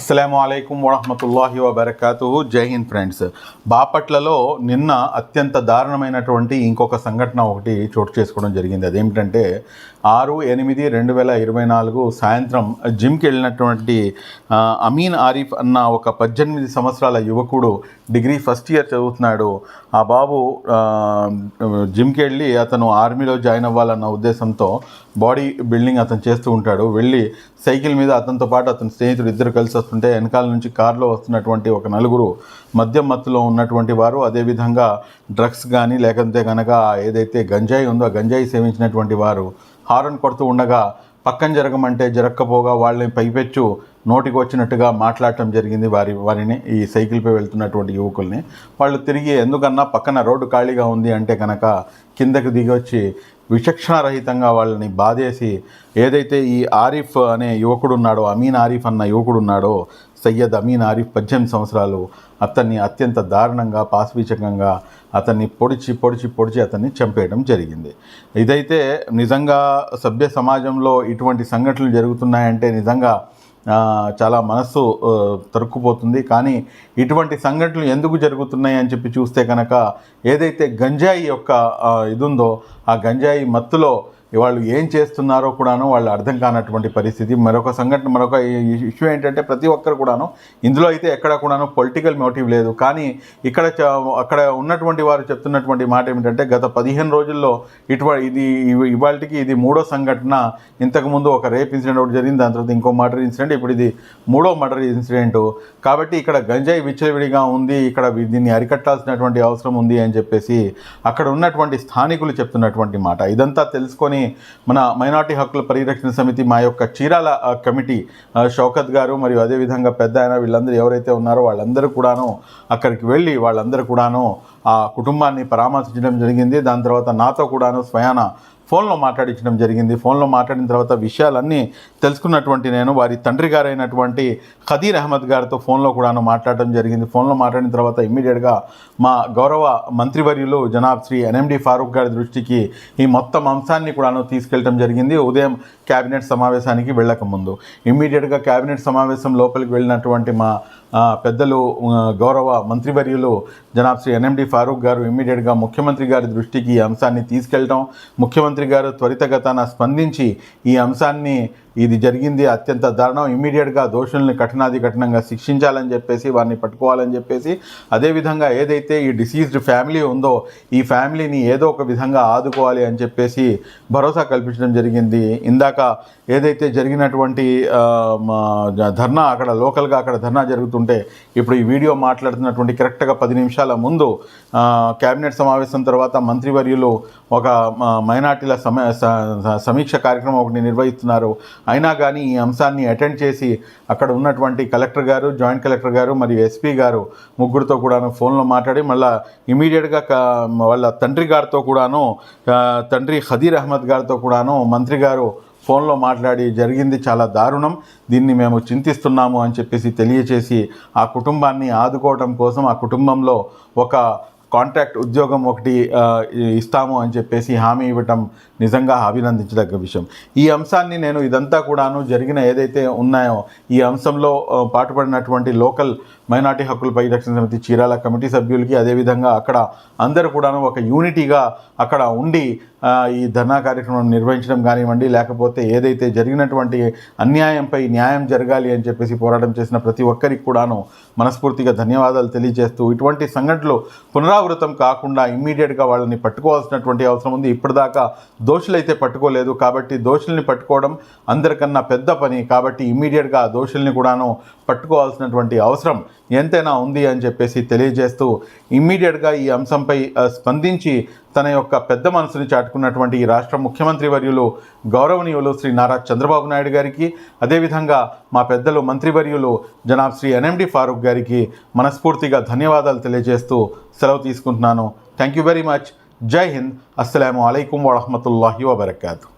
అస్సలం అయికం వరహమతుల్లాహి వబర్కాతు జై హింద్ ఫ్రెండ్స్. బాపట్లలో నిన్న అత్యంత దారుణమైనటువంటి ఇంకొక సంఘటన ఒకటి చోటు చేసుకోవడం జరిగింది. అదేమిటంటే ఆరు ఎనిమిది రెండు వేల ఇరవై నాలుగు సాయంత్రం జిమ్కి వెళ్ళినటువంటి అమీన్ ఆరిఫ్ అన్న ఒక పద్దెనిమిది సంవత్సరాల యువకుడు డిగ్రీ ఫస్ట్ ఇయర్ చదువుతున్నాడు. ఆ బాబు జిమ్కి వెళ్ళి అతను ఆర్మీలో జాయిన్ అవ్వాలన్న ఉద్దేశంతో బాడీ బిల్డింగ్ అతను చేస్తూ ఉంటాడు. వెళ్ళి సైకిల్ మీద అతనితో పాటు అతని స్నేహితుడు ఇద్దరు కలిసి వస్తుంటే వెనకాల నుంచి కారులో వస్తున్నటువంటి ఒక నలుగురు మద్యం మత్తులో ఉన్నటువంటి వారు అదేవిధంగా డ్రగ్స్ కానీ లేకపోతే కనుక ఏదైతే గంజాయి ఉందో ఆ గంజాయి సేవించినటువంటి వారు. హారన్ కొడుతూ ఉండగా పక్కన జరగమంటే జరగకపోగా వాళ్ళని పైపెచ్చు నోటికి వచ్చినట్టుగా మాట్లాడటం జరిగింది వారి వారిని ఈ సైకిల్పై వెళ్తున్నటువంటి యువకుల్ని. వాళ్ళు తిరిగి ఎందుకన్నా పక్కన రోడ్డు ఖాళీగా ఉంది అంటే కనుక కిందకు దిగొచ్చి విచక్షణారహితంగా వాళ్ళని బాధేసి ఏదైతే ఈ ఆరిఫ్ అనే యువకుడు ఉన్నాడో అమీన్ ఆరిఫ్ అన్న యువకుడు ఉన్నాడో సయ్యద్ అమీన్ ఆరిఫ్ పద్దెనిమిది సంవత్సరాలు అతన్ని అత్యంత దారుణంగా పాశవిచకంగా అతన్ని పొడిచి పొడిచి పొడిచి అతన్ని చంపేయడం జరిగింది. ఇదైతే నిజంగా సభ్య సమాజంలో ఇటువంటి సంఘటనలు జరుగుతున్నాయంటే నిజంగా చాలా మనస్సు తరుక్కుపోతుంది. కానీ ఇటువంటి సంఘటనలు ఎందుకు జరుగుతున్నాయి అని చెప్పి చూస్తే కనుక ఏదైతే గంజాయి యొక్క ఇది ఉందో ఆ గంజాయి మత్తులో వాళ్ళు ఏం చేస్తున్నారో కూడాను వాళ్ళు అర్థం కానటువంటి పరిస్థితి. మరొక సంఘటన మరొక ఇష్యూ ఏంటంటే ప్రతి ఒక్కరు కూడాను ఇందులో అయితే ఎక్కడ కూడాను పొలిటికల్ మోటివ్ లేదు. కానీ ఇక్కడ అక్కడ ఉన్నటువంటి వారు చెప్తున్నటువంటి మాట ఏమిటంటే గత పదిహేను రోజుల్లో ఇటువంటి ఇది ఇవాళకి ఇది మూడో సంఘటన. ఇంతకుముందు ఒక రేప్ ఇన్సిడెంట్ ఒకటి జరిగింది దాని తర్వాత ఇంకో మర్డర్ ఇన్సిడెంట్ ఇప్పుడు ఇది మూడో మర్డర్ ఇన్సిడెంట్. కాబట్టి ఇక్కడ గంజాయి విచ్చలవిడిగా ఉంది ఇక్కడ దీన్ని అరికట్టాల్సినటువంటి అవసరం ఉంది అని చెప్పేసి అక్కడ ఉన్నటువంటి స్థానికులు చెప్తున్నటువంటి మాట. ఇదంతా తెలుసుకొని మన మైనార్టీ హక్కుల పరిరక్షణ సమితి మా యొక్క చీరాల కమిటీ షౌకత్ గారు మరియు అదేవిధంగా పెద్ద ఆయన వీళ్ళందరూ ఎవరైతే ఉన్నారో వాళ్ళందరూ కూడాను అక్కడికి వెళ్ళి వాళ్ళందరూ కూడాను ఆ కుటుంబాన్ని పరామర్శించడం జరిగింది. దాని తర్వాత నాతో కూడాను స్వయాన ఫోన్లో మాట్లాడించడం జరిగింది. ఫోన్లో మాట్లాడిన తర్వాత విషయాలన్నీ తెలుసుకున్నటువంటి నేను వారి తండ్రి గారైనటువంటి ఖదీర్ అహ్మద్ గారితో ఫోన్లో కూడాను మాట్లాడడం జరిగింది. ఫోన్లో మాట్లాడిన తర్వాత ఇమ్మీడియట్గా మా గౌరవ మంత్రివర్యులు జనాబ్ శ్రీ ఎన్ఎండి ఫారూక్ గారి దృష్టికి ఈ మొత్తం అంశాన్ని కూడాను తీసుకెళ్ళటం జరిగింది. ఉదయం క్యాబినెట్ సమావేశానికి వెళ్ళకముందు ఇమ్మీడియట్గా క్యాబినెట్ సమావేశం లోపలికి వెళ్ళినటువంటి మా పెద్దలు గౌరవ మంత్రివర్యులు జనాబ్ శ్రీ ఎన్ఎండి ఫారూక్ గారు ఇమ్మీడియట్గా ముఖ్యమంత్రి గారి దృష్టికి ఈ అంశాన్ని తీసుకెళ్ళడం ముఖ్యమంత్రి గారు త్వరితగతాన స్పందించి ఈ అంశాన్ని ఇది జరిగింది అత్యంత దారుణం. ఇమ్మీడియట్గా దోషుల్ని కఠినాది కఠినంగా శిక్షించాలని చెప్పేసి వారిని పట్టుకోవాలని చెప్పేసి అదేవిధంగా ఏదైతే ఈ డిసీజ్డ్ ఫ్యామిలీ ఉందో ఈ ఫ్యామిలీని ఏదో ఒక విధంగా ఆదుకోవాలి అని చెప్పేసి భరోసా కల్పించడం జరిగింది. ఇందాక ఏదైతే జరిగినటువంటి మా ధర్నా అక్కడ లోకల్గా అక్కడ ధర్నా జరుగుతుంటే ఇప్పుడు ఈ వీడియో మాట్లాడుతున్నటువంటి కరెక్ట్గా పది నిమిషాల ముందు క్యాబినెట్ కేబినెట్ సమావేశం తర్వాత మంత్రివర్యులు ఒక మైనార్టీల సమ సమీక్ష కార్యక్రమం ఒకటి నిర్వహిస్తున్నారు. అయినా కానీ ఈ అంశాన్ని అటెండ్ చేసి అక్కడ ఉన్నటువంటి కలెక్టర్ గారు జాయింట్ కలెక్టర్ గారు మరియు ఎస్పీ గారు ముగ్గురితో కూడాను ఫోన్లో మాట్లాడి మళ్ళీ ఇమీడియట్గా క- వాళ్ళ తండ్రి గారితో కూడాను తండ్రి ఖదీర్ అహ్మద్ గారితో కూడాను మంత్రి గారు ఫోన్లో మాట్లాడి జరిగింది చాలా దారుణం. దీన్ని మేము చింతిస్తున్నాము అని చెప్పేసి తెలియచేసి ఆ కుటుంబాన్ని ఆదుకోవటం కోసం ఆ కుటుంబంలో ఒక కాంట్రాక్ట్ ఉద్యోగం ఒకటి ఇస్తాము అని చెప్పేసి హామీ ఇవ్వటం నిజంగా అభినందించదగ్గ విషయం. ఈ అంశాన్ని నేను ఇదంతా కూడాను జరిగిన ఏదైతే ఉన్నాయో ఈ అంశంలో పాటుపడినటువంటి లోకల్ మైనార్టీ హక్కుల పరిరక్షణ సమితి చీరాల కమిటీ సభ్యులకి అదేవిధంగా అక్కడ అందరూ కూడాను ఒక యూనిటీగా అక్కడ ఉండి ఈ ధర్నా కార్యక్రమం నిర్వహించడం కానివ్వండి లేకపోతే ఏదైతే జరిగినటువంటి అన్యాయంపై న్యాయం జరగాలి అని చెప్పేసి పోరాటం చేసిన ప్రతి ఒక్కరికి కూడాను మనస్ఫూర్తిగా ధన్యవాదాలు తెలియజేస్తూ ఇటువంటి సంఘటనలు పునరావృతం కాకుండా ఇమ్మీడియట్గా వాళ్ళని పట్టుకోవాల్సినటువంటి అవసరం ఉంది. ఇప్పటిదాకా దోషులైతే పట్టుకోలేదు కాబట్టి దోషుల్ని పట్టుకోవడం అందరికన్నా పెద్ద పని కాబట్టి ఇమ్మీడియట్గా ఆ దోషుల్ని కూడాను పట్టుకోవాల్సినటువంటి అవసరం ఎంతైనా ఉంది అని చెప్పేసి తెలియజేస్తూ ఇమ్మీడియట్గా ఈ అంశంపై స్పందించి తన యొక్క పెద్ద మనసుని చాటుకున్నటువంటి ఈ రాష్ట్ర ముఖ్యమంత్రి వర్యులు గౌరవనీయులు శ్రీ నారా చంద్రబాబు నాయుడు గారికి అదేవిధంగా మా పెద్దలు మంత్రివర్యులు జనాబ్ శ్రీ ఎన్ఎండి ఫారూక్ గారికి మనస్ఫూర్తిగా ధన్యవాదాలు తెలియజేస్తూ సెలవు తీసుకుంటున్నాను. Thank you very much. Jai Hind అస్సలం అయికం వరహమతుల్లాహి వబర్కాతు